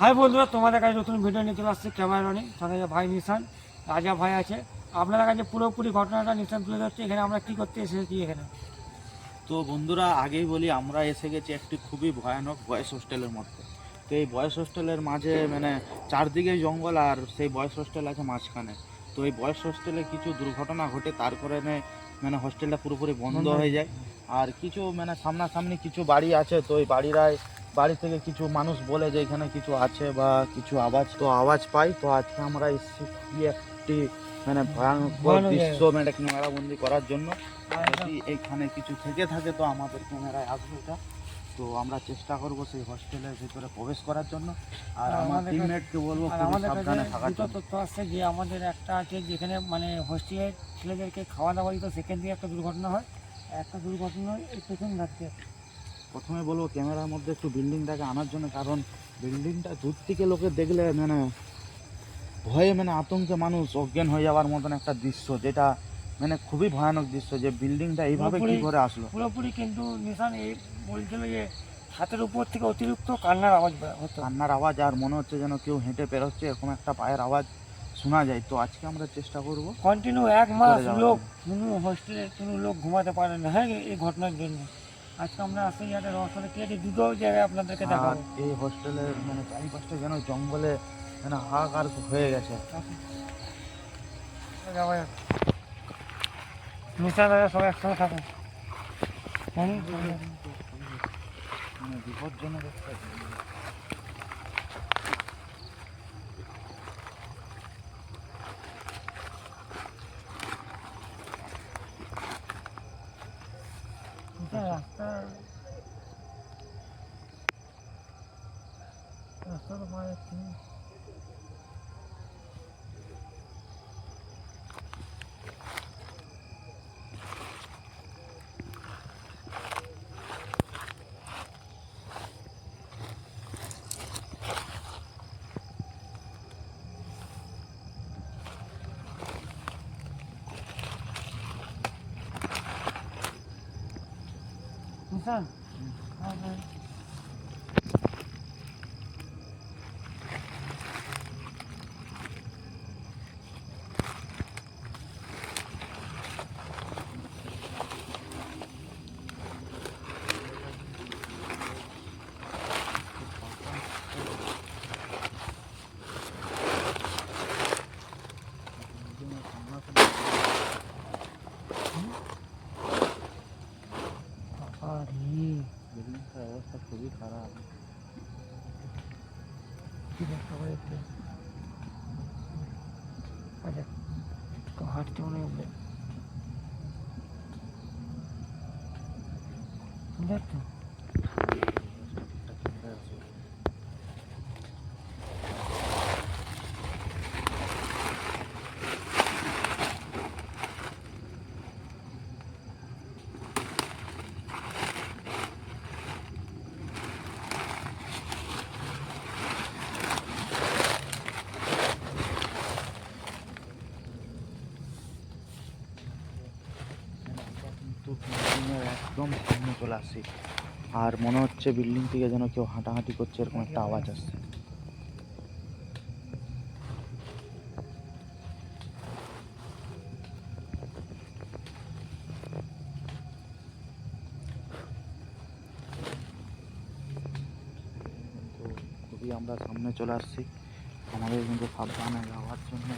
High বন্ধুরা তোমাদের কাছে নতুন ভিডিও নিয়ে চলে আসছে ক্যামেরা রনি সঙ্গে ভাই নিশান রাজা ভাই আছে। আপনাদের কাছে পুরোপুরি ঘটনাটা নিশান তুলে ধরছে এখানে আমরা কি করতে এসেছি এখানে? তো বন্ধুরা আগেই বলি আমরা এসে গেছি একটি খুবই ভয়ানক বয়েস হোস্টেলের মধ্যে। তো এই বয়েস হোস্টেলের মাঝে মানে চারদিকে জঙ্গল আর সেই বয়েস হোস্টেল আছে মাঝখানে। তো এই বয়েস হোস্টেলে কিছু দুর্ঘটনা ঘটে তার কারণে মানে হোস্টেলটা পুরোপুরি বন্ধ বন্ধ। হয়ে যায়। আর কিছু মানে সামনাসামনি কিছু বাড়ি আছে তো ওই বাড়িরাই বাড়ি থেকে কিছু মানুষ বলে যে এখানে কিছু আছে বা কিছু আওয়াজ তো আওয়াজ পাই। তো আজকে আমরা এসেছি খুবই একটি মানে ভয়ানক দৃশ্য মানে ক্যামেরা বন্দি করার জন্য। যদি এখানে কিছু থেকে থাকে তো আমাদের ক্যামেরায় আসবে এটা। তো আমরা চেষ্টা করব সেই হোস্টেলের ভিতরে প্রবেশ করার জন্য। আর আমার টিমমেটকে বলব আমাদের সাবধানে থাকার জন্য। তথ্য আসছে যে আমাদের একটা আছে যেখানে মানে হোস্টেলের ছেলেদেরকে খাওয়া দাওয়া দিত। সেখান থেকে একটা দুর্ঘটনা হয়। একটা দুর্ঘটনা পেছন থাকতে প্রথমে বলব ক্যামেরার মধ্যে একটু বিল্ডিংটাকে আনার জন্য কারণ বিল্ডিংটা দূর থেকে লোকে দেখলে মানে ভয়ে মানে আতঙ্কে মানুষ অজ্ঞান হয়ে যাওয়ার মতন একটা দৃশ্য যেটা মানে খুবই ভয়ানক দৃশ্য যে বিল্ডিংটা এইভাবে কি করে আসলো। পুরোপুরি কিন্তু নিশান এই বলছিল যে হাতের উপর থেকে অতিরিক্ত কান্নার আওয়াজ হতো। কান্নার আওয়াজ আর মনে হচ্ছে যেন কেউ হেঁটে পেরোচ্ছে এরকম একটা পায়ের আওয়াজ শোনা যায়। তো আজকে আমরা চেষ্টা করব কন্টিনিউ এক মাস লোক কোনো হোস্টেলে কোনো লোক ঘুমাতে পারে না হ্যাঁ এই ঘটনার জন্য। আজকে আমরা আসলে যাতে রহস্যটা কেটে দুটো জায়গায় আপনাদেরকে আর দেখাবো। এই হোস্টেলের মানে চারিপাশটা যেন জঙ্গলে মানে হাহাকার হয়ে গেছে। নিশা দাদা সবাই একসঙ্গে থাকুন। মানে বিপজ্জনক একটা নিশা রাস্তা রাস্তা তো পাওয়া যাচ্ছে না। নিশান হ্যাঁ হ্যাঁ আরে বিল্ডিংটার অবস্থা খুবই খারাপ কি দেখতে পারে একটু আচ্ছা তো হাঁটতে মনে হবে দেখ তো আমরা কিন্তু বিল্ডিংয়ের একদম আসছি আর মনে হচ্ছে বিল্ডিং থেকে যেন কেউ হাঁটাহাঁটি করছে, এরকম একটা আওয়াজ আসছে। আমরা সামনে চলে আসছি। আমাদের কিন্তু সাবধানে যাওয়ার জন্য।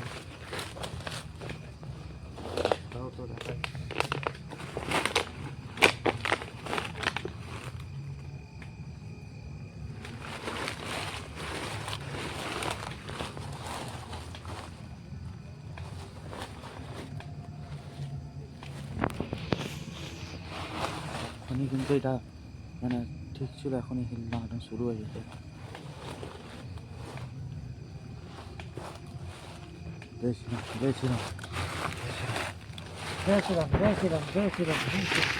কিন্তু এটা মানে ঠিক ছিল এখনই হিলনাটা শুরু হয়ে যেত জয় শ্রীরাম জয় শ্রীরাম জয় শ্রীরাম জয় শ্রীরাম জয় শ্রীরাম জয় শ্রীরাম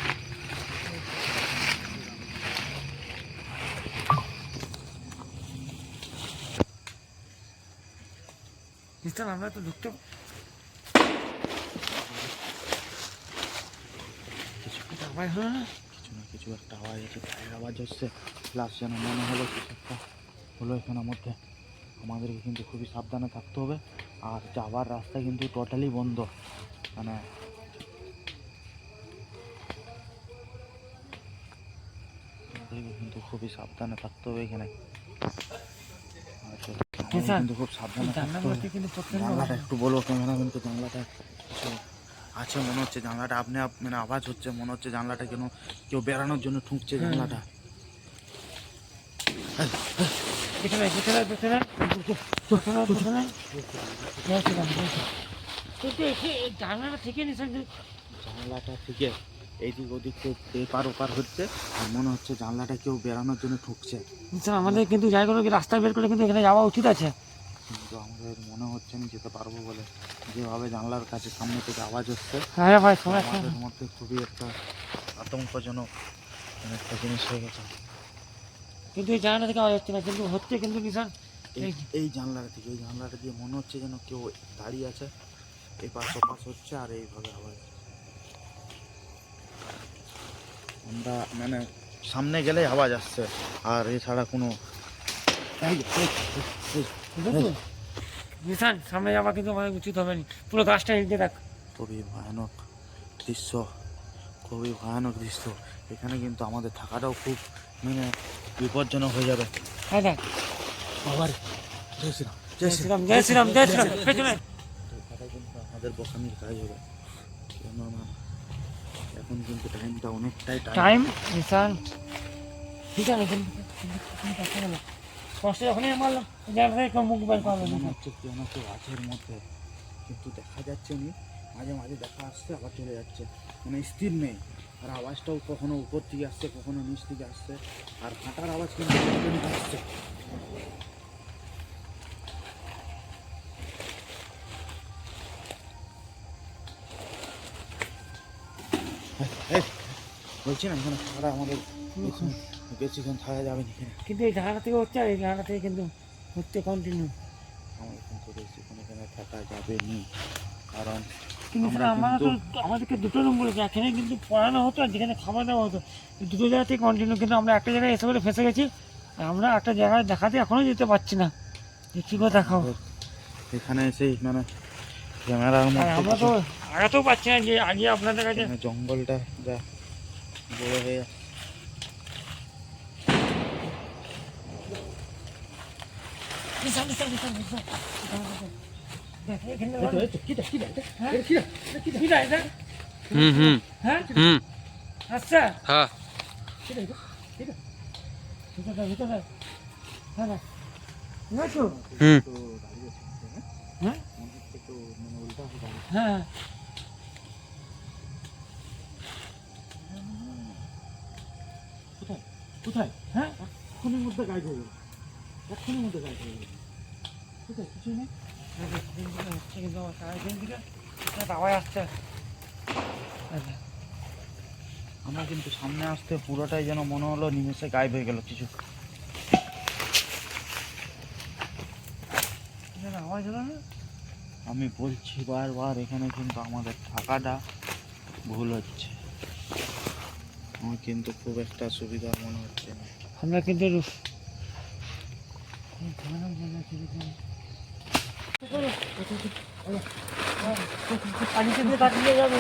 নিশ্চয় আমরা তো ঢুকতে হলো না? কিছু একটা আওয়াজ আছে পায়ের আওয়াজ হচ্ছে। প্লাস যেন মনে হলো কিছু একটা হলো এখানের মধ্যে। আমাদেরকে কিন্তু খুবই সাবধানে থাকতে হবে। আর যাওয়ার রাস্তা কিন্তু টোটালি বন্ধ। মানে কিন্তু খুবই সাবধানে থাকতে হবে এখানে। আচ্ছা, কিন্তু খুব সাবধানে থাকতে হবে। জানলাটা একটু বলো ক্যামেরা কিন্তু জানলাটা আছে মনে হচ্ছে জানলাটা আপনি মানে আওয়াজ হচ্ছে মনে হচ্ছে জানলাটা কেন কেউ বেরানোর জন্য ঠুকছে। জানলাটা। পিছনে পিছনে পিছনে। পিছনে পিছনে গেছিলাম কিন্তু এখে- এই জানালা থেকে জানলাটা থেকে এইদিক ওদিক কেউ এপার ওপার হচ্ছে আর মনে হচ্ছে জানলাটা কেউ বেরানোর জন্য ঠুকছে। আমাদের কিন্তু জায়গাগুলো কি রাস্তা বের করে কিন্তু এখানে যাওয়া উচিত আছে। কিন্তু আমাদের মনে হচ্ছে না যেতে পারব বলে যেভাবে জানলার কাছে সামনে থেকে আওয়াজ হচ্ছে হ্যাঁ ভাই সবাই আমাদের মধ্যে খুবই একটা আতঙ্কজনক একটা জিনিস হয়ে গেছে। কিন্তু এই জানালা থেকে আওয়াজ হচ্ছে না কিন্তু হচ্ছে কিন্তু নিশান এই এই জানলাটা থেকে এই জানলাটা দিয়ে মনে হচ্ছে যেন কেউ দাঁড়িয়ে আছে। এই পাশ ওপাশ হচ্ছে আর এইভাবে আওয়াজ। আমরা মানে সামনে গেলে আওয়াজ আসছে আর এছাড়া কোনো এই, এই, নিশান সামনে যাওয়া কিন্তু আমাদের উচিত হবে না। পুরো গাছটা হিলতে থাক খুবই ভয়ানক দৃশ্য খুবই ভয়ানক দৃশ্য। এখানে কিন্তু আমাদের থাকাটাও খুব মানে বিপজ্জনক হয়ে যাবে। হ্যাঁ দেখ। বাবার জয় শ্রীরাম জয় শ্রীরাম জয় শ্রীরাম জয় শ্রীরাম পেছনে কিন্তু আমাদের বসানির কাজ হবে। কেননা এখন কিন্তু টাইমটা অনেকটাই টাইম নিশান। ঠিক আছে কিন্তু কষ্ট যখনই মুখ বের করবে মনে হচ্ছে কেউ না কেউ আছে মধ্যে, কিন্তু দেখা যাচ্ছে নি, মাঝে মাঝে দেখা আসছে, আবার চলে যাচ্ছে। মানে স্থির নেই। আর আওয়াজটাও কখনো উপর থেকে আসছে, কখনো নিচ থেকে আসছে। আর হাঁটার আওয়াজ কিন্তু আসছে বলছি না, এখানে থাকা আমাদের। বেশিক্ষণ থাকা যাবে না কিন্তু এই জায়গা থেকে হচ্ছে আর এই জায়গা থেকে কিন্তু হচ্ছে কন্টিনিউ আমাদের কিন্তু বেশিক্ষণ এখানে থাকা যাবে নি। কারণ কিন্তু আমরা আমরা তো আমাদেরকে দুটো রুম বলেছে এখানে কিন্তু পড়ানো হতো আর যেখানে খাবার দাওয়া হতো। দুটো জায়গা থেকে কন্টিনিউ কিন্তু আমরা একটা জায়গায় এসে বলে ফেসে গেছি আর আমরা একটা জায়গায় দেখাতে এখনও যেতে পারছি না। যে কী করে দেখাও এখানে এসেই মানে ক্যামেরার মধ্যে আমরা তো আগাতেও পারছি না যে আগে আপনাদের কাছে জঙ্গলটা যা বড় হয়ে যাচ্ছে। নিশান, নিশান, নিশান, নিশান, নিশান, নিশান। দেখ, এখানে এই তো, এই তো, কিটা, কিটা, এটা? হ্যাঁ? এটা কিটা? কি না এটা? কোথায়? হ্যাঁ এক্ষুনির মধ্যে গাইড হয়ে গেল। মধ্যে গাইড হয়ে গেল। কোথায়? কিছুই নেই? হচ্ছে কিন্তু আমার আসছে আচ্ছা আমরা কিন্তু সামনে আসতে পুরোটাই যেন মনে হলো নিমেষে গায়েব হয়ে গেল কিছু আওয়াজ হলো না আমি বলছি বারবার, এখানে কিন্তু আমাদের থাকাটা ভুল হচ্ছে আমার কিন্তু খুব একটা সুবিধা মনে হচ্ছে না আমরা কিন্তু রু- এই ভয়ানক জায়গা ছিল তো। পানিতে দিয়ে তাকিয়ে যাবে